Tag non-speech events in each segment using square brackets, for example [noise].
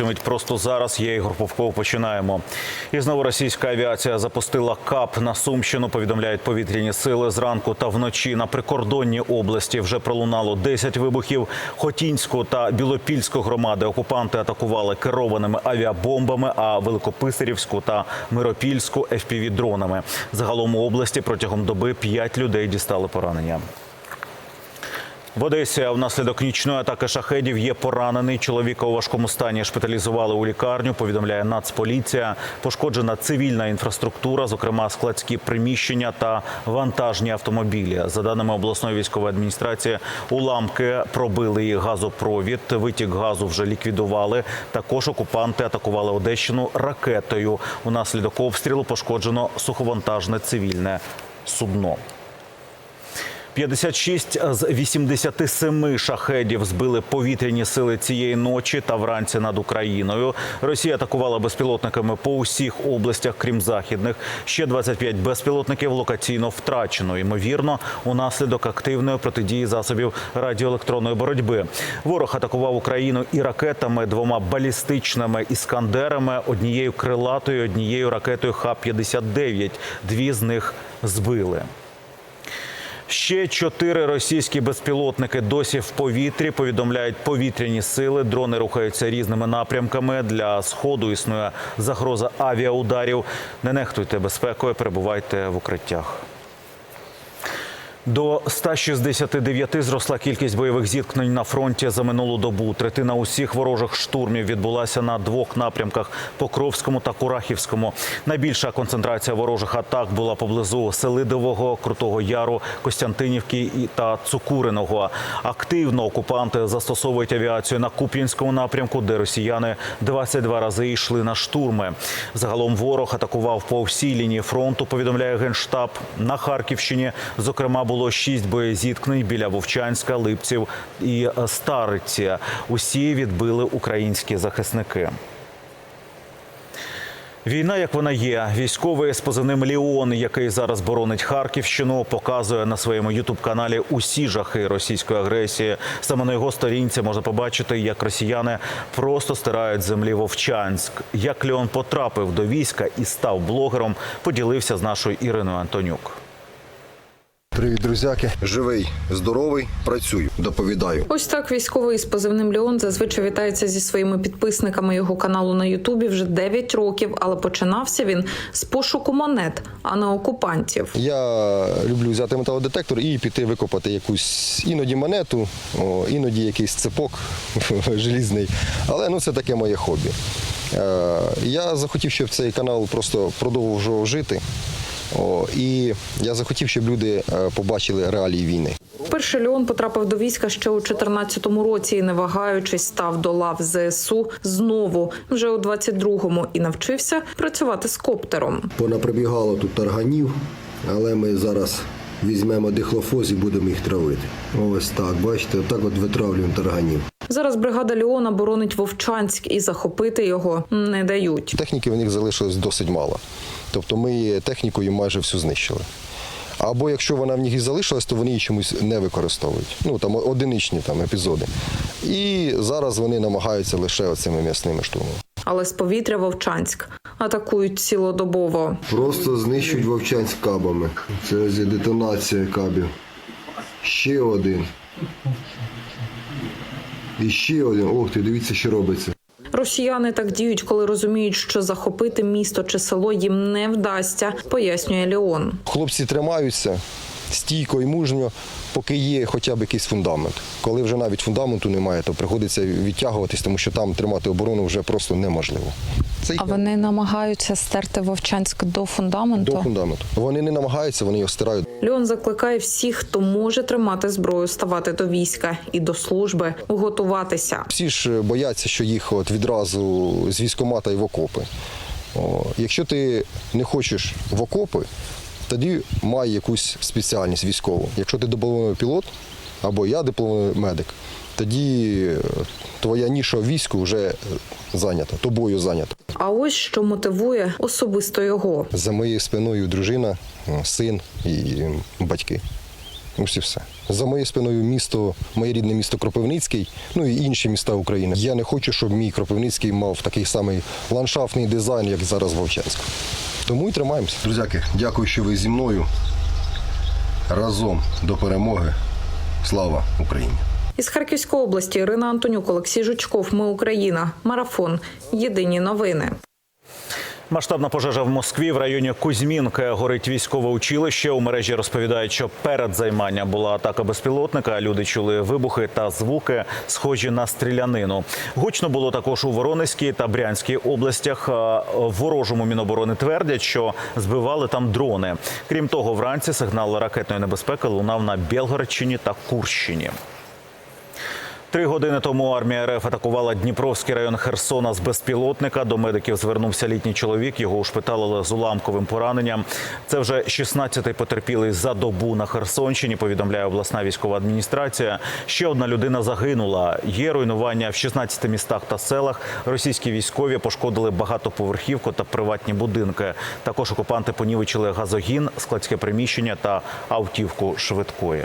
цю просто зараз. Я Ігор Повков. Починаємо. І знову російська авіація запустила КАП на Сумщину. Повідомляють повітряні сили зранку та вночі на прикордонній області. Вже пролунало 10 вибухів. Хотінську та Білопільську громади окупанти атакували керованими авіабомбами, а Великописарівську та Миропільську – FPV-дронами. Загалом у області протягом доби 5 людей дістали поранення. В Одесі внаслідок нічної атаки шахедів є поранений. Чоловіка у важкому стані шпиталізували у лікарню. Повідомляє Нацполіція. Пошкоджена цивільна інфраструктура, зокрема складські приміщення та вантажні автомобілі. За даними обласної військової адміністрації, уламки пробили і газопровід. Витік газу вже ліквідували. Також окупанти атакували Одещину ракетою. Унаслідок обстрілу пошкоджено суховантажне цивільне судно. 56 з 87 шахедів збили повітряні сили цієї ночі та вранці над Україною. Росія атакувала безпілотниками по усіх областях, крім західних. Ще 25 безпілотників локаційно втрачено. Ймовірно, унаслідок активної протидії засобів радіоелектронної боротьби. Ворог атакував Україну і ракетами, двома балістичними іскандерами, однією крилатою, однією ракетою Х-59. Дві з них збили. Ще чотири російські безпілотники досі в повітрі. Повідомляють повітряні сили. Дрони рухаються різними напрямками. Для сходу існує загроза авіаударів. Не нехтуйте безпекою, перебувайте в укриттях. До 169 зросла кількість бойових зіткнень на фронті за минулу добу. Третина усіх ворожих штурмів відбулася на двох напрямках Покровському та Курахівському. Найбільша концентрація ворожих атак була поблизу Селидового, Крутого Яру, Костянтинівки та Цукуриного. Активно окупанти застосовують авіацію на Куп'янському напрямку, де росіяни 22 рази йшли на штурми. Загалом ворог атакував по всій лінії фронту. Повідомляє генштаб на Харківщині. Зокрема, було шість боєзіткнень біля Вовчанська, Липців і Стариці. Усі відбили українські захисники. Війна, як вона є, військовий з позивним Ліон, який зараз боронить Харківщину, показує на своєму ютуб-каналі усі жахи російської агресії. Саме на його сторінці можна побачити, як росіяни просто стирають землі Вовчанськ. Як Ліон потрапив до війська і став блогером, поділився з нашою Іриною Антонюк. Привіт, друзяки. Живий, здоровий, працюю, доповідаю. Ось так військовий з позивним Леон зазвичай вітається зі своїми підписниками його каналу на Ютубі вже 9 років, але починався він з пошуку монет, а не окупантів. Я люблю взяти металодетектор і піти викопати якусь іноді монету, о, іноді якийсь цепок [laughs] желізний. Але ну це таке моє хобі. Е, я захотів, щоб цей канал просто продовжував жити. О, і я захотів, щоб люди е, побачили реалії війни. Вперше Леон потрапив до війська ще у 2014 році і, не вагаючись, став до лав ЗСУ знову вже у 22-му і навчився працювати з коптером. Понаприбігало тут тарганів, але ми зараз візьмемо дихлофоз і будемо їх травити. Ось так, бачите, отак от витравлюємо тарганів. Зараз бригада Леона боронить Вовчанськ і захопити його не дають. Техніки в них залишилось досить мало. Тобто ми технікою майже всю знищили. Або якщо вона в них і залишилась, то вони її чомусь не використовують. Ну там одиничні там епізоди. І зараз вони намагаються лише оцими м'ясними штурмами. Але з повітря Вовчанськ атакують цілодобово. Просто знищують вовчанськ кабами. Це є детонація кабів. Ще один. І ще один. Ох ти, дивіться, що робиться. Росіяни так діють, коли розуміють, що захопити місто чи село їм не вдасться, пояснює Леон. Хлопці тримаються стійко і мужньо, поки є хоча б якийсь фундамент. Коли вже навіть фундаменту немає, то приходиться відтягуватись, тому що там тримати оборону вже просто неможливо. Це А вони намагаються стерти Вовчанськ до фундаменту. до фундаменту. Вони не намагаються, вони його стирають. Леон закликає всіх, хто може тримати зброю, ставати до війська і до служби, готуватися. Всі ж бояться, що їх от відразу з військомата і в окопи. О, якщо ти не хочеш в окопи, тоді май якусь спеціальність військову. Якщо ти дипломований пілот або я дипломований медик, тоді е, твоя ніша в війську вже е, зайнята, тобою зайнята. А ось що мотивує особисто його. За моєю спиною дружина, е, син і батьки. Ось і все. За моєю спиною місто, моє рідне місто Кропивницький, ну і інші міста України. Я не хочу, щоб мій Кропивницький мав такий самий ландшафтний дизайн, як зараз в Вовчанську. Тому і тримаємося. Друзяки, дякую, що ви зі мною. Разом до перемоги. Слава Україні! Із Харківської області Ірина Антонюк, Олексій Жучков. Ми Україна. Марафон. Єдині новини. Масштабна пожежа в Москві в районі Кузьмінки горить військове училище. У мережі розповідають, що перед займанням була атака безпілотника. Люди чули вибухи та звуки, схожі на стрілянину. Гучно було також у Воронезькій та Брянській областях. Ворожому міноборони твердять, що збивали там дрони. Крім того, вранці сигнал ракетної небезпеки лунав на Білгородщині та Курщині. Три години тому армія РФ атакувала Дніпровський район Херсона з безпілотника. До медиків звернувся літній чоловік. Його ушпиталили з уламковим пораненням. Це вже 16-й потерпілий за добу на Херсонщині. Повідомляє обласна військова адміністрація. Ще одна людина загинула. Є руйнування в 16 містах та селах. Російські військові пошкодили багатоповерхівку та приватні будинки. Також окупанти понівечили газогін, складське приміщення та автівку швидкої.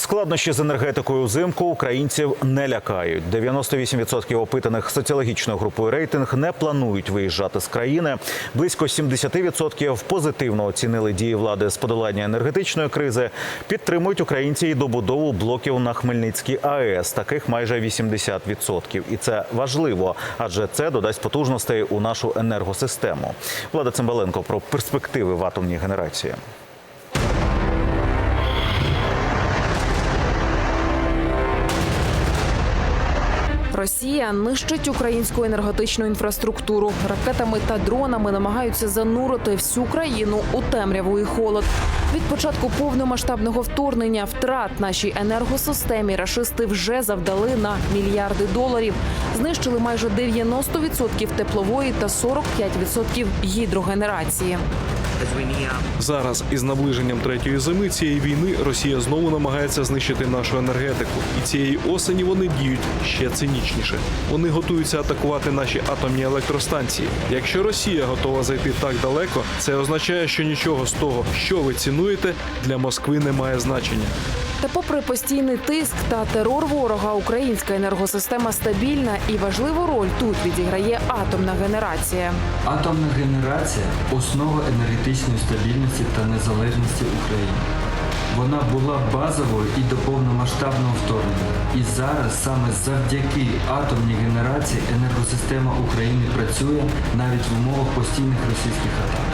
Складнощі з енергетикою взимку українців не лякають. 98% опитаних соціологічною групою рейтинг не планують виїжджати з країни. Близько 70% позитивно оцінили дії влади з подолання енергетичної кризи. Підтримують українці і добудову блоків на Хмельницькій АЕС. Таких майже 80%. І це важливо, адже це додасть потужностей у нашу енергосистему. Влада Цимбаленко про перспективи в атомній генерації. Росія нищить українську енергетичну інфраструктуру. Ракетами та дронами намагаються занурити всю країну у темряву і холод. Від початку повномасштабного вторгнення втрат нашій енергосистемі рашисти вже завдали на мільярди доларів. Знищили майже 90% теплової та 45% гідрогенерації. Зараз із наближенням третьої зими цієї війни Росія знову намагається знищити нашу енергетику, і цієї осені вони діють ще цинічніше. Вони готуються атакувати наші атомні електростанції. Якщо Росія готова зайти так далеко, це означає, що нічого з того, що ви цінуєте, для Москви не має значення. Та попри постійний тиск та терор ворога, українська енергосистема стабільна і важливу роль тут відіграє атомна генерація. Атомна генерація основа енергетичної стабільності та незалежності України. Вона була базовою і до повномасштабного вторгнення. І зараз саме завдяки атомній генерації енергосистема України працює навіть в умовах постійних російських атак.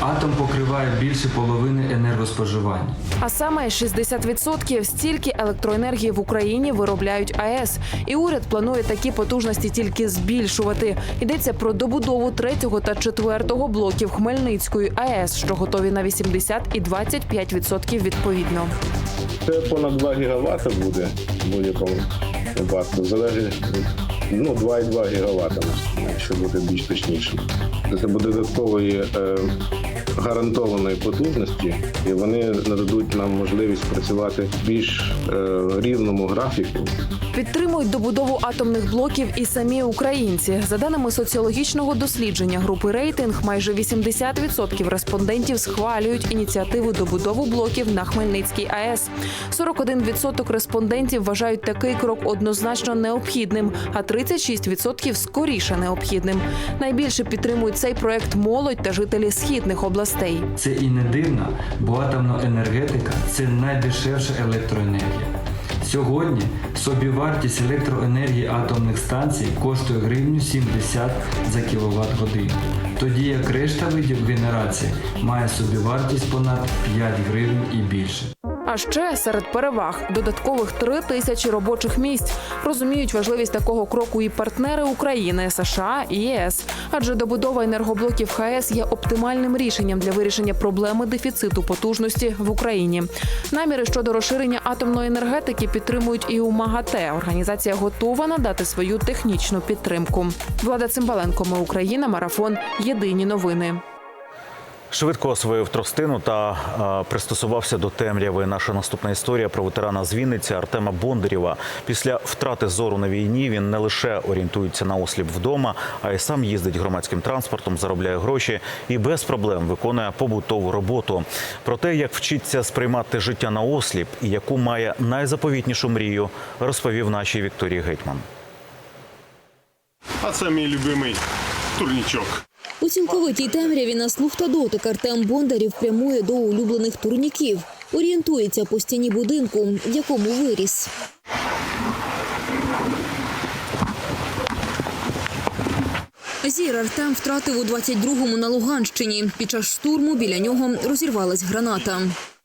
Атом покриває більше половини енергоспоживання. А саме 60% стільки електроенергії в Україні виробляють АЕС. І уряд планує такі потужності тільки збільшувати. Йдеться про добудову третього та четвертого блоків Хмельницької АЕС, що готові на 80 і 25% відповідно. Це понад 2 гігавати буде будь-якому випадку. Залежить ну, 2,2 гігавата, якщо бути більш точнішим. Це буде додаткової е, гарантованої потужності, і вони нададуть нам можливість працювати в більш е, рівному графіку. Підтримують добудову атомних блоків і самі українці. За даними соціологічного дослідження групи рейтинг, майже 80% респондентів схвалюють ініціативу добудову блоків на Хмельницькій АЕС. 41% респондентів вважають такий крок однозначно необхідним, а 36% скоріше необхідним. Найбільше підтримують цей проект молодь та жителі східних областей. Це і не дивно, бо атомна енергетика це найдешевша електроенергія. Сьогодні собівартість електроенергії атомних станцій коштує гривню 70 за кіловат годину. Тоді як решта видів генерації має собівартість понад 5 гривень і більше. А ще серед переваг додаткових три тисячі робочих місць розуміють важливість такого кроку і партнери України, США і ЄС. Адже добудова енергоблоків ХАЕС є оптимальним рішенням для вирішення проблеми дефіциту потужності в Україні. Наміри щодо розширення атомної енергетики підтримують і у МАГАТЕ. Організація готова надати свою технічну підтримку. Влада Цимбаленко, ми Україна, марафон. Єдині новини. Швидко освоїв тростину та е, пристосувався до темряви. Наша наступна історія про ветерана з Вінниці Артема Бондарєва. Після втрати зору на війні він не лише орієнтується на осліп вдома, а й сам їздить громадським транспортом, заробляє гроші і без проблем виконує побутову роботу. Про те, як вчиться сприймати життя на осліп і яку має найзаповітнішу мрію, розповів нашій Вікторії Гетьман. А це мій любимий турнічок. У цілковитій темряві на слух та дотик Артем Бондарів прямує до улюблених турніків. Орієнтується по стіні будинку, в якому виріс. Зір Артем втратив у 22-му на Луганщині. Під час штурму біля нього розірвалась граната.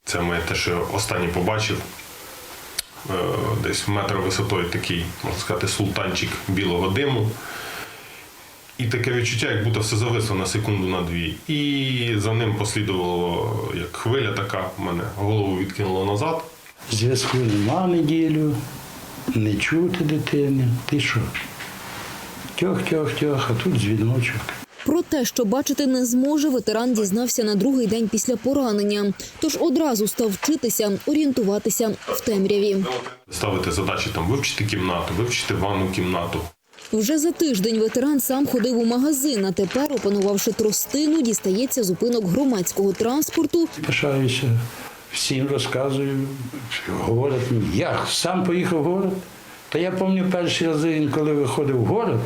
Це ми те, що останнє побачив. Е, Десь метр висотою такий, можна сказати, султанчик білого диму. І таке відчуття, як будто все зависло на секунду на дві. І за ним послідувало як хвиля така, мене голову відкинуло назад. Зв'язку нема неділю, не чути дитини. Ти що? Тьох-тьох-тьох, а тут дзвіночок. Про те, що бачити не зможе, ветеран дізнався на другий день після поранення. Тож одразу став вчитися, орієнтуватися в темряві. Ставити задачі там вивчити кімнату, вивчити ванну кімнату. Вже за тиждень ветеран сам ходив у магазин, а тепер, опанувавши тростину, дістається зупинок громадського транспорту Пишаюся, всім розказую. Говорять мені, як сам поїхав в город. Та я пам'ятаю перші рази, коли виходив в город,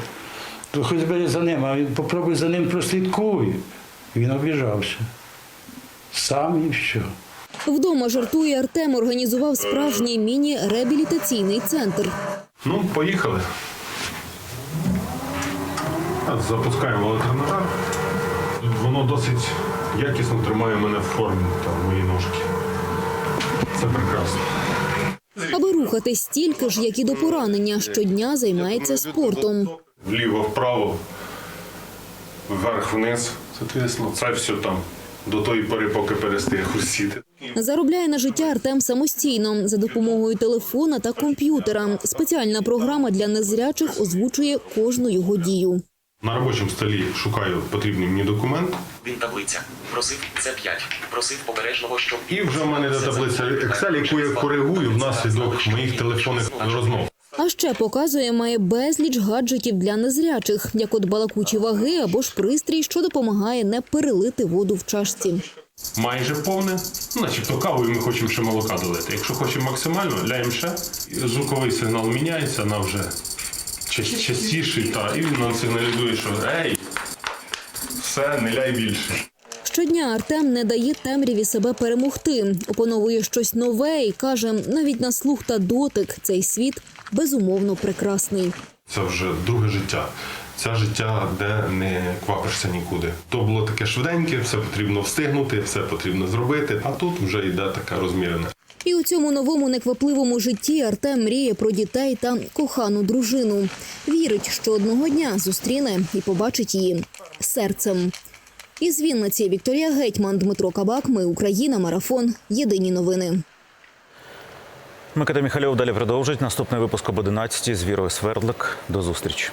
то хоч бери за ним, а він попробуй за ним прослідкуй. Він обіжався. Сам і що. Вдома жартує Артем, організував справжній міні-реабілітаційний центр. Ну, поїхали. А, Запускаємо електронагар. Воно досить якісно тримає мене в формі, там, мої ножки. Це прекрасно. Аби рухати стільки ж, як і до поранення, щодня займається спортом. Вліво-вправо, вверх-вниз. Це все там до тої пори, поки перестає хрустіти. Заробляє на життя Артем самостійно за допомогою телефона та комп'ютера. Спеціальна програма для незрячих озвучує кожну його дію. На робочому столі шукаю потрібний мені документ. Він таблиця. Просив це 5. Просив обережного, щоб І вже в мене йде таблиця Excel, яку я коригую внаслідок моїх телефонних розмов. А ще показує, має безліч гаджетів для незрячих, як от балакучі ваги або ж пристрій, що допомагає не перелити воду в чашці. Майже повне, ну, начебто кавою ми хочемо ще молока долити. Якщо хочемо максимально, ляємо ще. Звуковий сигнал міняється на вже ча- частіший, та, і він нам сигналізує, що ей, все, не ляй більше. Щодня Артем не дає темряві себе перемогти, опановує щось нове і каже, навіть на слух та дотик цей світ безумовно прекрасний. Це вже друге життя. Це життя, де не квапишся нікуди. То було таке швиденьке, все потрібно встигнути, все потрібно зробити, а тут вже йде така розмірена. І у цьому новому неквапливому житті Артем мріє про дітей та кохану дружину. Вірить, що одного дня зустріне і побачить її серцем. Із Вінниці Вікторія Гетьман, Дмитро Кабак. Ми Україна. Марафон. Єдині новини. Микита Міхальов далі продовжить. Наступний випуск об 11 з Вірою Свердлик. До зустрічі.